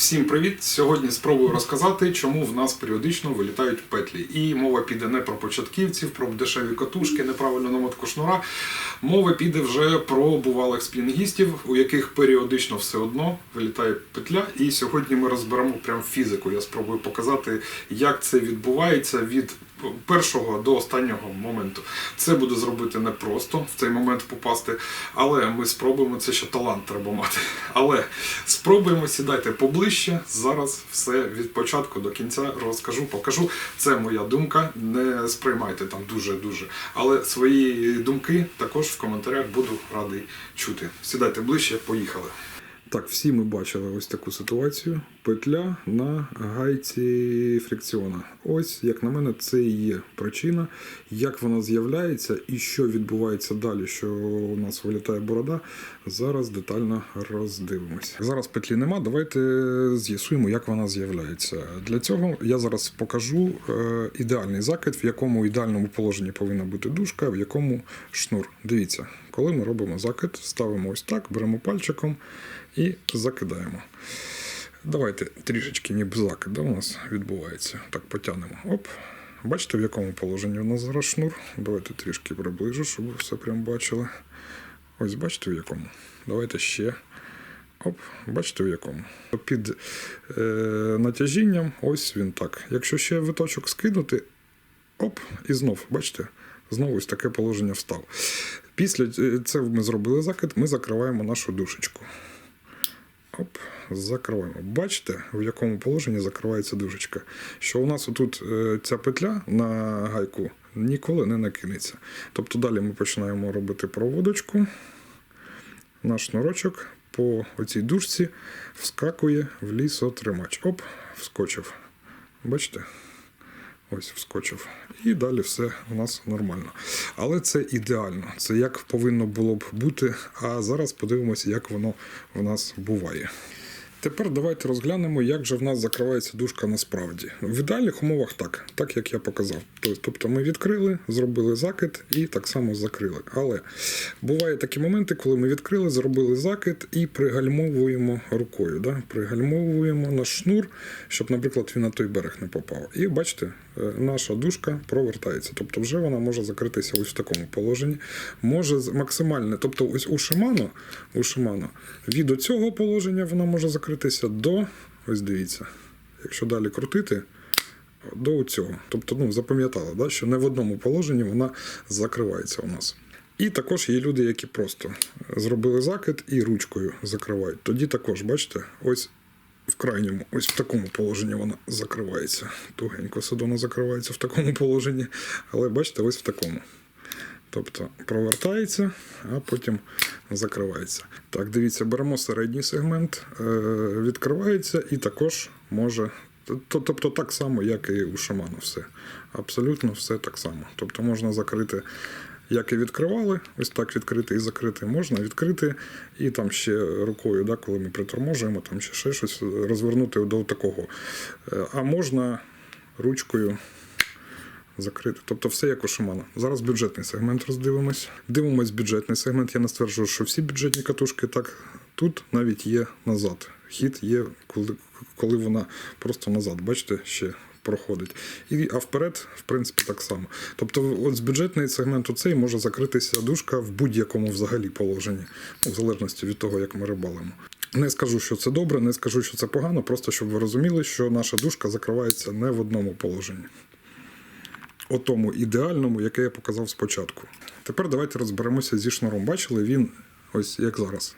Всім привіт! Сьогодні спробую розказати, чому в нас періодично вилітають петлі. І мова піде не про початківців, про дешеві катушки, неправильну намотку шнура. Мова піде вже про бувалих спінгістів, у яких періодично все одно вилітає петля. І сьогодні ми розберемо прям фізику. Я спробую показати, як це відбувається від першого до останнього моменту. Це буде зробити непросто в цей момент попасти, але ми спробуємо це ще талант треба мати. Але спробуємо сідайте поближче. Зараз все від початку до кінця розкажу, покажу. Це моя думка. Не сприймайте там дуже дуже. Але свої думки також в коментарях буду радий чути. Сідайте ближче, поїхали. Так, всі ми бачили ось таку ситуацію. Петля на гайці фрикціона. Ось, як на мене, це і є причина, як вона з'являється і що відбувається далі, що у нас вилітає борода. Зараз детально роздивимося. Зараз петлі нема. Давайте з'ясуємо, як вона з'являється. Для цього я зараз покажу е, ідеальний закид, в якому ідеальному положенні повинна бути дужка, в якому шнур. Дивіться, коли ми робимо закид, ставимо ось так, беремо пальчиком і закидаємо. Давайте трішечки ніби закид у нас відбувається. Так, потягнемо. Оп. Бачите, в якому положенні у нас зараз шнур? Давайте трішки приближу, щоб ви все прям бачили. Ось бачите в якому? Давайте ще. Оп, бачите в якому? Під е, натяжінням, ось він так. Якщо ще виточок скинути, оп, і знов, бачите? Знову ось таке положення встав. Після е, це ми зробили закид, ми закриваємо нашу душечку. Оп, закриваємо. Бачите, в якому положенні закривається дужечка. Що у нас отут е, ця петля на гайку ніколи не накинеться. Тобто далі ми починаємо робити проводочку. Наш шнурочок по оцій дужці вскакує в лісотримач. Оп, вскочив. Бачите? Ось вскочив. І далі все у нас нормально. Але це ідеально. Це як повинно було б бути. А зараз подивимося, як воно в нас буває. Тепер давайте розглянемо, як же в нас закривається дужка насправді. В ідеальних умовах так, так як я показав. Тобто ми відкрили, зробили закид і так само закрили. Але бувають такі моменти, коли ми відкрили, зробили закид і пригальмовуємо рукою. Да? Пригальмовуємо наш шнур, щоб, наприклад, він на той берег не попав. І бачите, наша дужка провертається. Тобто вже вона може закритися ось в такому положенні. Може максимальне, тобто ось у Shimano, у Shimano від цього положення вона може закритися до, ось дивіться, якщо далі крутити, до цього. Тобто, ну, запам'ятали, да, що не в одному положенні вона закривається у нас. І також є люди, які просто зробили закид і ручкою закривають. Тоді також, бачите, ось в крайньому, ось в такому положенні вона закривається. Тугенько садона закривається в такому положенні, але бачите, ось в такому. Тобто провертається, а потім закривається. Так, дивіться, беремо середній сегмент, е, відкривається і також може. Тобто так само, як і у шамана, все. Абсолютно все так само. Тобто можна закрити, як і відкривали, ось так відкрити і закрити. Можна відкрити і там ще рукою, да, коли ми приторможуємо, там ще, ще щось розвернути до такого. Е, А можна ручкою закрити. Тобто все як у Шимана. Зараз бюджетний сегмент роздивимось. Дивимось бюджетний сегмент. Я не стверджую, що всі бюджетні катушки так. Тут навіть є назад. Хід є, коли, коли вона просто назад, бачите, ще проходить. І, а вперед, в принципі, так само. Тобто, от з бюджетний сегмент цей може закритися дужка в будь-якому взагалі положенні, ну, в залежності від того, як ми рибалимо. Не скажу, що це добре, не скажу, що це погано, просто щоб ви розуміли, що наша дужка закривається не в одному положенні отому ідеальному, яке я показав спочатку. Тепер давайте розберемося зі шнуром. Бачили, він ось як зараз.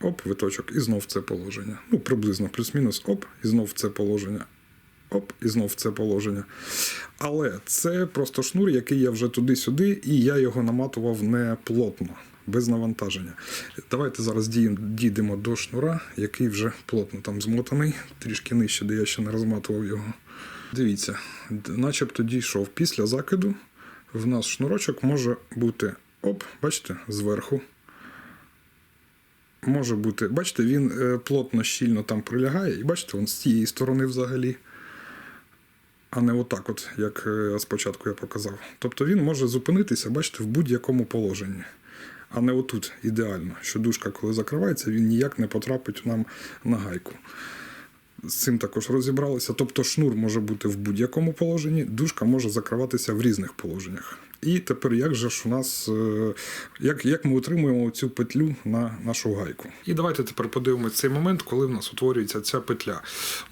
Оп, виточок, і знов це положення. Ну, приблизно, плюс-мінус, оп, і знов це положення. Оп, і знов це положення. Але це просто шнур, який я вже туди-сюди, і я його наматував не плотно, без навантаження. Давайте зараз дійдемо до шнура, який вже плотно там змотаний, трішки нижче, де я ще не розматував його. Дивіться, начебто дійшов після закиду. В нас шнурочок може бути оп, бачите, зверху. Може бути, бачите, він е, плотно, щільно там прилягає, і бачите, він з цієї сторони взагалі. А не отак, от, як е, спочатку я показав. Тобто він може зупинитися, бачите, в будь-якому положенні. А не отут ідеально, що дужка, коли закривається, він ніяк не потрапить нам на гайку. з цим також розібралися. Тобто шнур може бути в будь-якому положенні, дужка може закриватися в різних положеннях. І тепер як же ж у нас, е, як, як ми утримуємо цю петлю на нашу гайку? І давайте тепер подивимося цей момент, коли в нас утворюється ця петля.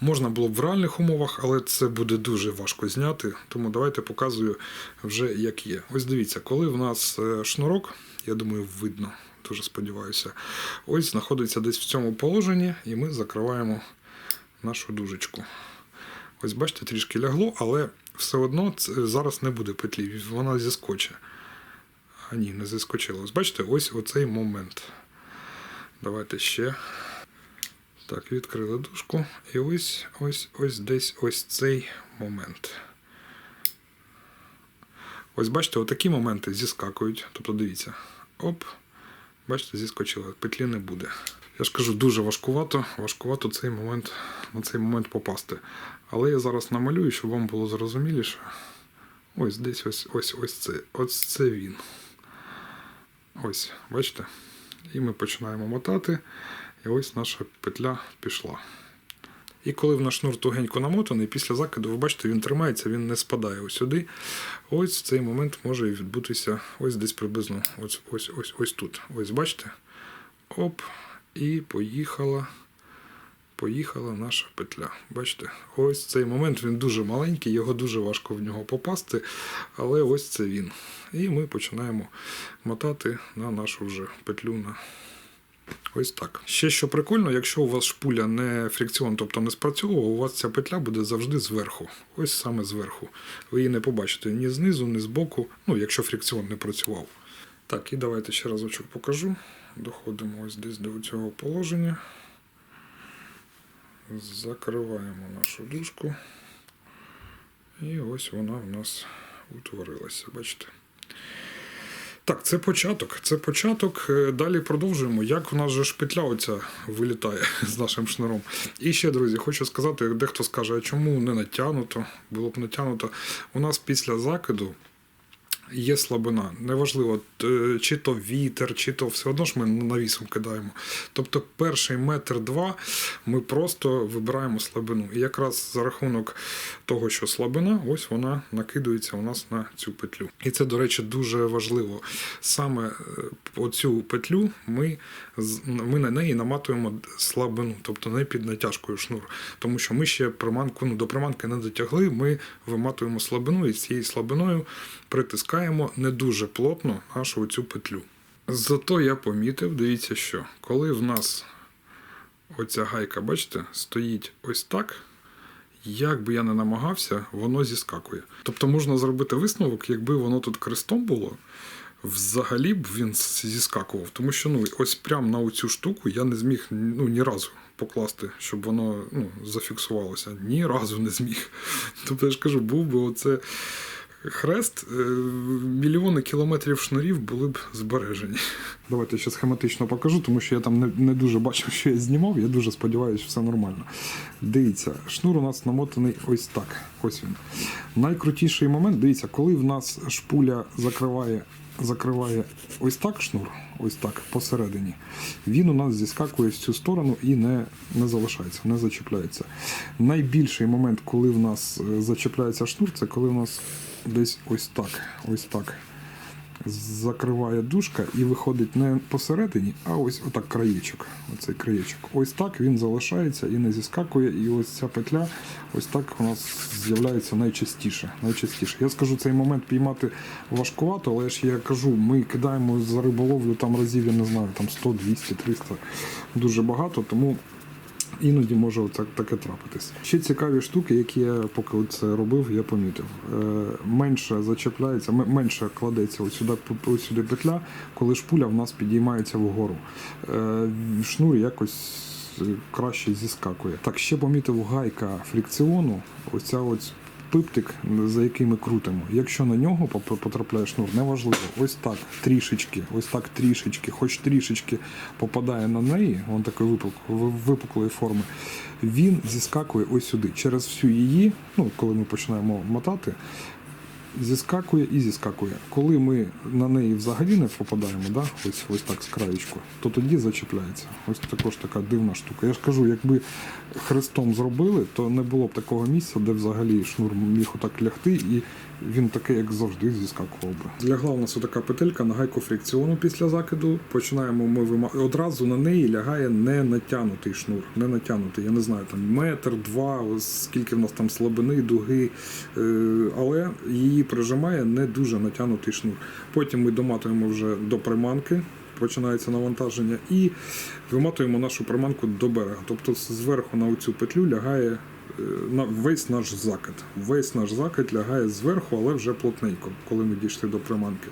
Можна було б в реальних умовах, але це буде дуже важко зняти. Тому давайте показую вже як є. Ось дивіться, коли в нас е, шнурок, я думаю, видно. Дуже сподіваюся. Ось знаходиться десь в цьому положенні, і ми закриваємо нашу дужечку. Ось бачите, трішки лягло, але все одно зараз не буде петлі, вона зіскоче. А ні, не зіскочила. Ось бачите, ось оцей момент. Давайте ще. Так, відкрили дужку. І ось ось ось десь ось цей момент. Ось бачите, отакі моменти зіскакують. Тобто дивіться. Оп. Бачите, зіскочила, петлі не буде. Я ж кажу, дуже важкувато, важкувато цей момент, на цей момент попасти. Але я зараз намалюю, щоб вам було зрозуміліше. Ось десь ось ось ось це. Ось це він. Ось, бачите? І ми починаємо мотати. І ось наша петля пішла. І коли в наш шнур тугенько намотаний, після закиду, ви бачите, він тримається, він не спадає ось сюди. Ось в цей момент може відбутися ось десь приблизно ось, ось, ось, ось тут. Ось бачите? Оп, і поїхала. Поїхала наша петля. Бачите, ось цей момент він дуже маленький, його дуже важко в нього попасти, але ось це він. І ми починаємо мотати на нашу вже петлю на Ось так. Ще що прикольно, якщо у вас шпуля не фрикціон, тобто не спрацьовував, у вас ця петля буде завжди зверху. Ось саме зверху. Ви її не побачите ні знизу, ні збоку, ну, якщо фрикціон не працював. Так, і давайте ще разочок покажу. Доходимо ось десь до цього положення. Закриваємо нашу дужку. І ось вона в нас утворилася. Бачите? Так, це початок. Це початок. Е, Далі продовжуємо. Як у нас же ж петля оця вилітає з нашим шнуром. І ще, друзі, хочу сказати, дехто скаже, а чому не натягнуто? Було б натягнуто. У нас після закиду. Є слабина. Неважливо, чи то вітер, чи то все одно ж ми навісом кидаємо. Тобто перший метр два ми просто вибираємо слабину. І якраз за рахунок того, що слабина, ось вона накидується у нас на цю петлю. І це, до речі, дуже важливо. Саме е, оцю петлю ми, ми на неї наматуємо слабину, тобто не під натяжкою шнур. Тому що ми ще приманку, ну, до приманки не дотягли, ми виматуємо слабину і з цією слабиною притискаємо не дуже плотно нашу цю петлю. Зато я помітив, дивіться, що коли в нас оця гайка, бачите, стоїть ось так. Як би я не намагався, воно зіскакує. Тобто можна зробити висновок, якби воно тут крестом було, взагалі б він зіскакував. Тому що ну, ось прямо на оцю штуку я не зміг ну, ні разу покласти, щоб воно ну, зафіксувалося. Ні разу не зміг. Тобто я ж кажу, був би оце хрест, е, мільйони кілометрів шнурів були б збережені. Давайте ще схематично покажу, тому що я там не, не дуже бачив, що я знімав. Я дуже сподіваюся, все нормально. Дивіться, шнур у нас намотаний ось так. Ось він. Найкрутіший момент, дивіться, коли в нас шпуля закриває. Закриває ось так шнур, ось так посередині. Він у нас зіскакує в цю сторону і не, не залишається, не зачіпляється. Найбільший момент, коли в нас е, зачіпляється шнур, це коли в нас десь ось так, ось так закриває дужка і виходить не посередині, а ось отак краєчок. Оцей краєчок. Ось так він залишається і не зіскакує. І ось ця петля, ось так у нас з'являється найчастіше. найчастіше. Я скажу, цей момент піймати важкувато, але ж я кажу, ми кидаємо за риболовлю там разів, я не знаю, там 100, 200, 300, дуже багато, тому. Іноді може так, таке трапитись. Ще цікаві штуки, які я поки це робив, я помітив. Е, менше зачепляється, менше кладеться ось сюди, ось сюди петля, коли шпуля в нас підіймається вгору. Е, шнур якось краще зіскакує. Так, ще помітив гайка фрикціону, оця ось пиптик, за який ми крутимо. Якщо на нього потрапляє шнур, неважливо, ось так трішечки, ось так трішечки, хоч трішечки попадає на неї, вон такої випуклої форми, він зіскакує ось сюди. Через всю її, ну коли ми починаємо мотати, зіскакує і зіскакує. Коли ми на неї взагалі не попадаємо, да, ось, ось так з краєчку, то тоді зачіпляється. Ось також така дивна штука. Я ж кажу, якби хрестом зробили, то не було б такого місця, де взагалі шнур міг отак лягти, і він такий, як завжди, зіскакував би. Лягла у нас отака петелька на гайку фрикціону після закиду. Починаємо ми вима... одразу на неї лягає не натягнутий шнур. Не натягнутий, я не знаю, там метр, два, скільки в нас там слабини, дуги. Е, але її прижимає не дуже натягнутий шнур. Потім ми доматуємо вже до приманки. Починається навантаження і виматуємо нашу приманку до берега. Тобто зверху на цю петлю лягає весь наш закид. Весь наш закид лягає зверху, але вже плотненько, коли ми дійшли до приманки.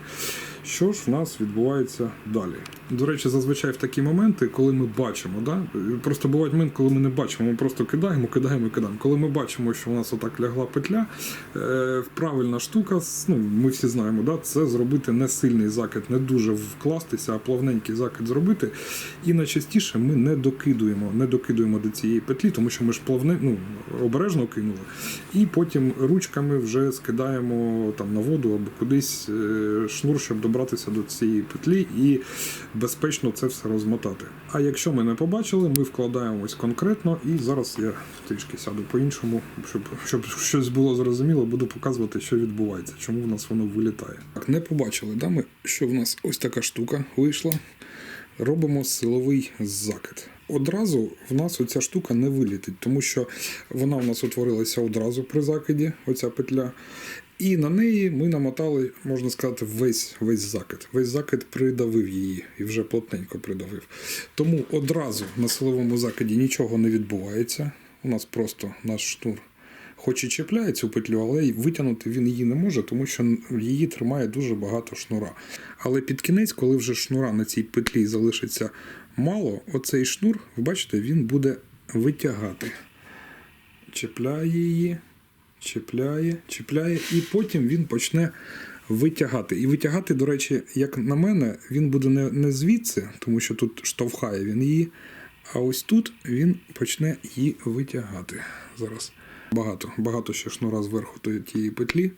Що ж в нас відбувається далі? До речі, зазвичай в такі моменти, коли ми бачимо, да? просто бувають моменти, коли ми не бачимо, ми просто кидаємо, кидаємо, кидаємо. Коли ми бачимо, що у нас отак лягла петля, е, правильна штука, ну, ми всі знаємо, да? це зробити не сильний закид, не дуже вкластися, а плавненький закид зробити. І найчастіше ми не докидуємо, не докидуємо до цієї петлі, тому що ми ж плавне, ну, обережно кинули. І потім ручками вже скидаємо там на воду або кудись е, шнур, щоб добратися до цієї петлі і безпечно це все розмотати. А якщо ми не побачили, ми вкладаємось конкретно, і зараз я трішки сяду по-іншому, щоб, щоб щось було зрозуміло, буду показувати, що відбувається, чому в нас воно вилітає. Так, не побачили, да, ми, що в нас ось така штука вийшла. Робимо силовий закид. Одразу в нас оця штука не вилітить, тому що вона в нас утворилася одразу при закиді, оця петля. І на неї ми намотали, можна сказати, весь, весь закид. Весь закид придавив її і вже плотненько придавив. Тому одразу на силовому закиді нічого не відбувається. У нас просто наш шнур хоч і чіпляє цю петлю, але витягнути він її не може, тому що її тримає дуже багато шнура. Але під кінець, коли вже шнура на цій петлі залишиться мало, оцей шнур, ви бачите, він буде витягати. Чіпляє її, чіпляє, чіпляє, і потім він почне витягати. І витягати, до речі, як на мене, він буде не, не звідси, тому що тут штовхає він її. А ось тут він почне її витягати. Зараз багато, багато ще шнура зверху тієї петлі.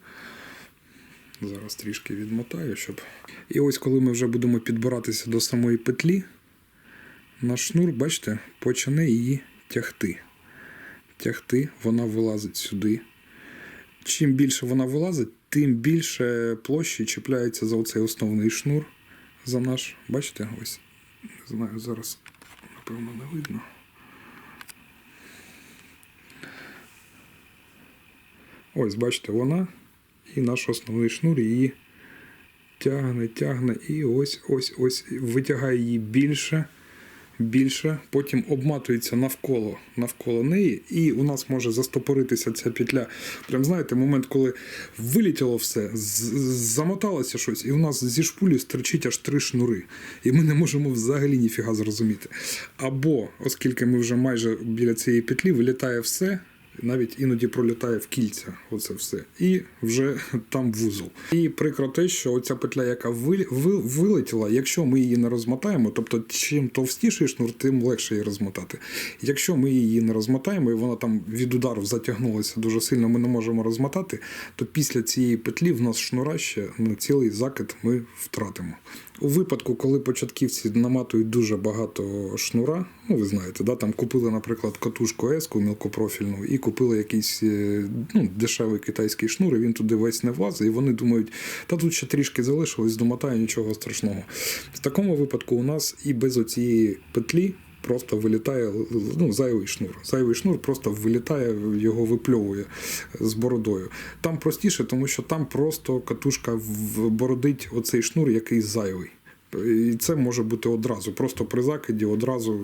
Зараз трішки відмотаю, щоб. І ось коли ми вже будемо підбиратися до самої петлі, наш шнур, бачите, почне її тягти. Тягти, вона вилазить сюди. Чим більше вона вилазить, тим більше площі чіпляється за оцей основний шнур. За наш, бачите, ось, не знаю, зараз, напевно, не видно. Ось, бачите, вона. І наш основний шнур її тягне, тягне, і ось, ось, ось. Витягає її більше, більше, потім обматується навколо, навколо неї, і у нас може застопоритися ця петля. Прям знаєте, момент, коли вилітіло все, замоталося щось, і у нас зі шпулі стерчить аж три шнури. І ми не можемо взагалі ніфіга зрозуміти. Або, оскільки ми вже майже біля цієї петлі, вилітає все. Навіть іноді пролітає в кільця, оце все, і вже там вузол. І прикро те, що оця петля, яка ви- ви- вилетіла, якщо ми її не розмотаємо, тобто чим товстіший шнур, тим легше її розмотати. Якщо ми її не розмотаємо, і вона там від удару затягнулася дуже сильно, ми не можемо розмотати, то після цієї петлі в нас шнура ще на цілий закид ми втратимо. У випадку, коли початківці наматують дуже багато шнура, ну ви знаєте, да, там купили, наприклад, катушку еску мілкопрофільну і купили якийсь е, ну, дешевий китайський шнур, і він туди весь не влазить, і вони думають, та тут ще трішки залишилось, домотаю, нічого страшного. В такому випадку у нас і без оцієї петлі. Просто вилітає ну, зайвий шнур. Зайвий шнур просто вилітає, його випльовує з бородою. Там простіше, тому що там просто катушка бородить оцей шнур, який зайвий. І це може бути одразу. Просто при закиді одразу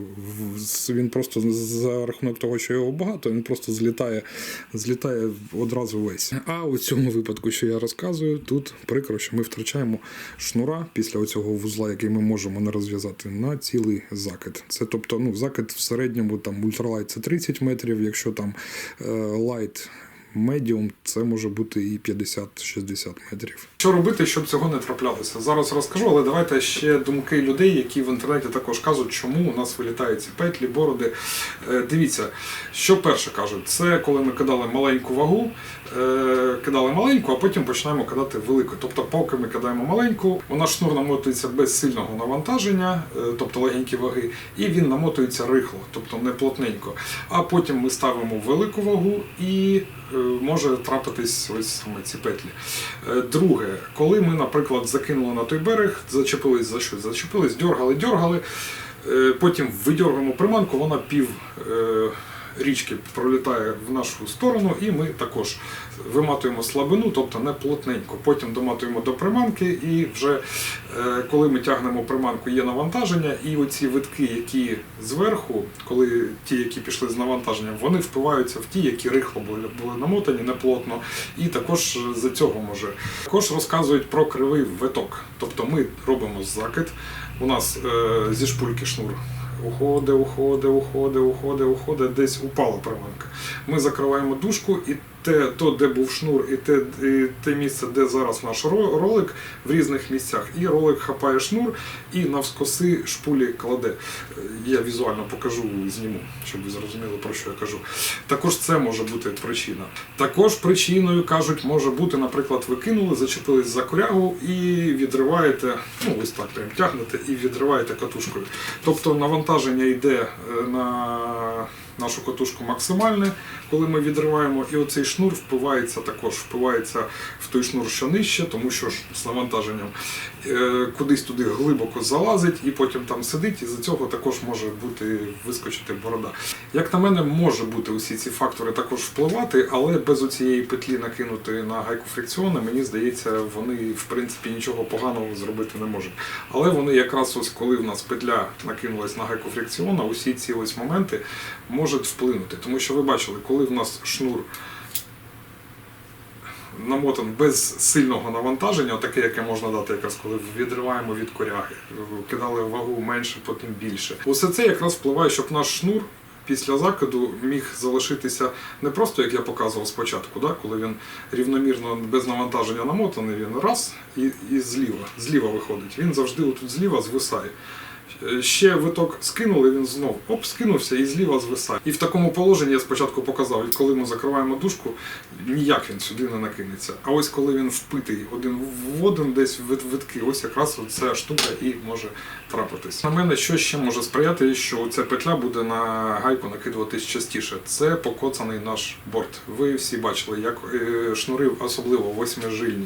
він просто за рахунок того, що його багато, він просто злітає, злітає одразу весь. А у цьому випадку, що я розказую, тут прикро, що ми втрачаємо шнура після цього вузла, який ми можемо не розв'язати, на цілий закид. Це тобто, ну, закид в середньому там ультралайт це 30 метрів, якщо там е, лайт медіум це може бути і 50-60 метрів. Що робити, щоб цього не траплялося? Зараз розкажу, але давайте ще думки людей, які в інтернеті також кажуть, чому у нас вилітають ці петлі, бороди. Е, Дивіться, що перше кажуть, це коли ми кидали маленьку вагу, е, кидали маленьку, а потім починаємо кидати велику. Тобто, поки ми кидаємо маленьку, вона шнур намотується без сильного навантаження, е, тобто легенькі ваги, і він намотується рихло, тобто не плотненько. А потім ми ставимо велику вагу і може трапитись ось саме ці петлі. Друге, коли ми, наприклад, закинули на той берег, зачепились за щось, зачепились, дергали, дьоргали, е, потім видьоргуємо приманку, вона пів е, річки пролітає в нашу сторону, і ми також виматуємо слабину, тобто не плотненько. Потім доматуємо до приманки, і вже е, коли ми тягнемо приманку, є навантаження, і оці витки, які зверху, коли ті, які пішли з навантаженням, вони впиваються в ті, які рихло були, намотані, неплотно, і також за цього може. Також розказують про кривий виток. Тобто ми робимо закид. У нас е, зі шпульки шнур уходить, уходить, уходить, уходить, уходить, десь упала приманка. Ми закриваємо дужку і те, то, де був шнур, і те, і те місце, де зараз наш ролик в різних місцях. І ролик хапає шнур і навскоси шпулі кладе. Е, Я візуально покажу, зніму, щоб ви зрозуміли, про що я кажу. Також це може бути причина. Також причиною кажуть, може бути, наприклад, ви кинули, зачепились за корягу і відриваєте, ну ось так прям тягнете і відриваєте катушкою. Тобто навантаження йде е, на нашу катушку максимальне, коли ми відриваємо, і оцей шнур впивається також, впивається в той шнур, що нижче, тому що з навантаженням е, кудись туди глибоко залазить і потім там сидить, і за цього також може бути вискочити борода. Як на мене, може бути усі ці фактори також впливати, але без оцієї петлі накинути на гайку фрикціони, мені здається, вони в принципі нічого поганого зробити не можуть. Але вони якраз ось коли в нас петля накинулась на гайку фрикціона, усі ці ось моменти можуть вплинути. Тому що ви бачили, коли в нас шнур намотан без сильного навантаження, таке, яке можна дати, якраз коли відриваємо від коряги, кидали вагу менше, потім більше. Усе це якраз впливає, щоб наш шнур. Після закиду міг залишитися не просто, як я показував спочатку, да, коли він рівномірно без навантаження намотаний, він раз і, і зліва, зліва виходить. Він завжди отут зліва звисає. Е, Ще виток скинули, він знов оп, скинувся і зліва звисає. І в такому положенні я спочатку показав, і коли ми закриваємо дужку, ніяк він сюди не накинеться. А ось коли він впитий один в один десь в вит- витки, ось якраз ця штука і може трапитись. На мене що ще може сприяти, що ця петля буде на гайку накидуватись частіше. Це покоцаний наш борт. Ви всі бачили, як е, шнури, особливо восьмижильні.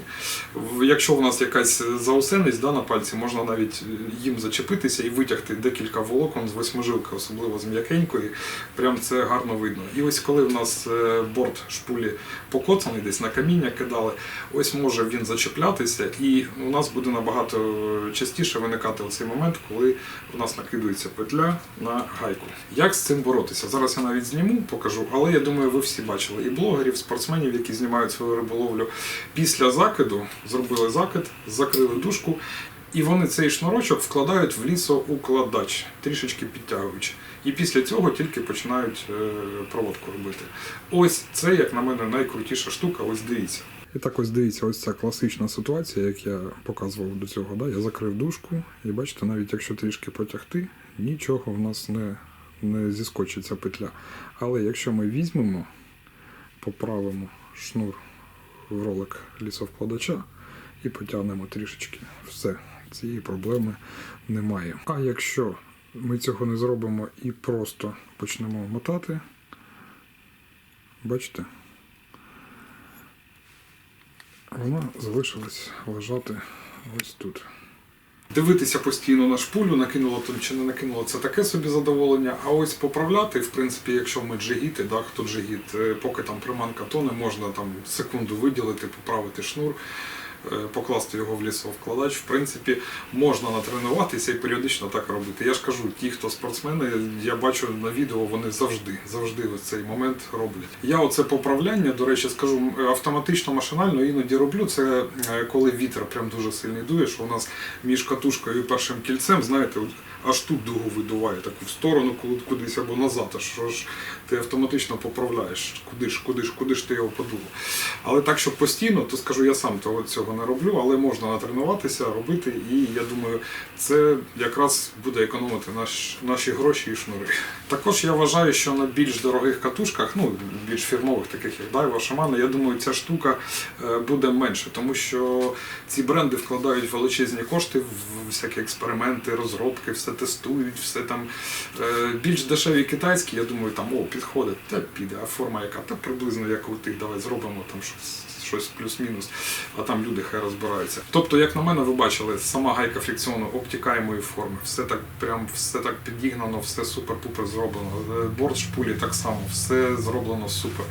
Якщо в нас якась заусеність да, на пальці, можна навіть е, їм зачепитися і витягти декілька волокон з восьмижилки, особливо з м'якенької. Прям це гарно видно. І ось коли в нас е, борт шпулі покоцаний, десь на каміння кидали, ось може він зачеплятися, і у нас буде набагато частіше виникати цей момент, коли у нас накидується петля на гайку. Як з цим боротися? Зараз я навіть зніму, покажу, але я думаю, ви всі бачили і блогерів, спортсменів, які знімають свою риболовлю. Після закиду зробили закид, закрили дужку. І вони цей шнурочок вкладають в лісоукладач, трішечки підтягуючи. І після цього тільки починають е, проводку робити. Ось це, як на мене, найкрутіша штука. Ось дивіться. І так ось дивіться, ось ця класична ситуація, як я показував до цього. Да? Я закрив дужку, і бачите, навіть якщо трішки потягти, нічого в нас не, не зіскочиться петля. Але якщо ми візьмемо, поправимо шнур в ролик лісовкладача і потягнемо трішечки, все, цієї проблеми немає. А якщо ми цього не зробимо і просто почнемо мотати, бачите? Вона залишилась лежати ось тут. Дивитися постійно на шпулю, накинуло там чи не накинуло, це таке собі задоволення. А ось поправляти, в принципі, якщо ми джигіти, да, хто джигіт, е, поки там приманка тоне, можна там секунду виділити, поправити шнур, покласти його в лісовкладач. В принципі, можна натренуватися і періодично так робити. Я ж кажу, ті, хто спортсмени, я бачу на відео, вони завжди, завжди ось цей момент роблять. Я оце поправляння, до речі, скажу автоматично, машинально іноді роблю. Це е, коли вітер прям дуже сильний дує, що у нас між катушкою і першим кільцем, знаєте, аж тут дугу видуває, таку в сторону, кудись або назад. Що ж ти автоматично поправляєш, куди ж, куди ж, куди ж ти його подумав. Але так, щоб постійно, то скажу, я сам того цього не роблю, але можна натренуватися, робити, і я думаю, це якраз буде економити наш, наші гроші і шнури. Також я вважаю, що на більш дорогих катушках, ну більш фірмових, таких як Daiwa, Shimano, я думаю, ця штука е, буде менше, тому що ці бренди вкладають величезні кошти в всякі експерименти, розробки, все тестують, все там е, більш дешеві китайські, я думаю, там о, підходить, та піде, а форма яка, та приблизно як у тих, давай зробимо там щось. Щось плюс-мінус, а там люди хай розбираються. Тобто, як на мене, ви бачили, сама гайка фрикціону обтікаємої форми, все так прям все так підігнано, все супер-пупер зроблено. Е, Борт шпулі так само, все зроблено супер.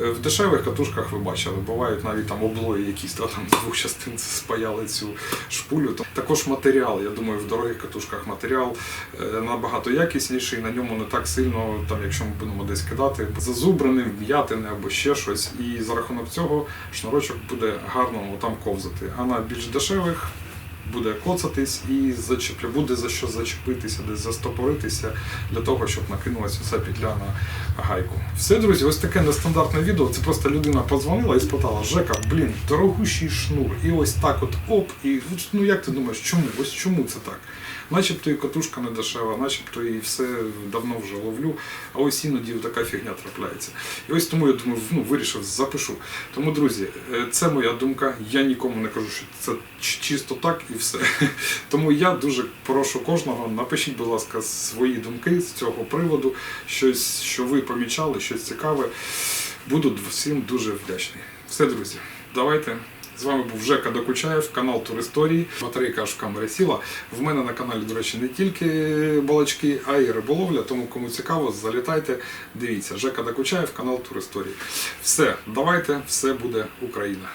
Е, В дешевих катушках ви бачили, бувають навіть там облої якісь, та, там з двох частин спаяли цю шпулю. Також матеріал, я думаю, в дорогих катушках матеріал е, набагато якісніший, на ньому не так сильно, там, якщо ми будемо десь кидати, зазубрений, вм'ятини або ще щось. І за рахунок цього шнурочок буде гарно там ковзати. А на більш дешевих буде коцатись і зачепля, буде за що зачепитися, десь застопоритися для того, щоб накинулася ця петля на гайку. Все, друзі, ось таке нестандартне відео. Це просто людина подзвонила і спитала: Жека, блін, дорогущий шнур. І ось так от оп, і ну як ти думаєш, чому? Ось чому це так? Начебто і катушка не дешева, начебто і все давно вже ловлю, а ось іноді така фігня трапляється. І ось тому я думаю, ну вирішив, запишу. Тому, друзі, е, це моя думка. Я нікому не кажу, що це чисто так і все. Тому я дуже прошу кожного, напишіть, будь ласка, свої думки з цього приводу, щось, що ви помічали, щось цікаве. Буду всім дуже вдячний. Все, друзі, давайте. З вами був Жека Докучаєв, канал Туристорії. Батарейка аж в камері сіла. В мене на каналі, до речі, не тільки балачки, а й риболовля. Тому кому цікаво, залітайте. Дивіться, Жека Докучаєв, канал Туристорії. Все, давайте, все буде Україна.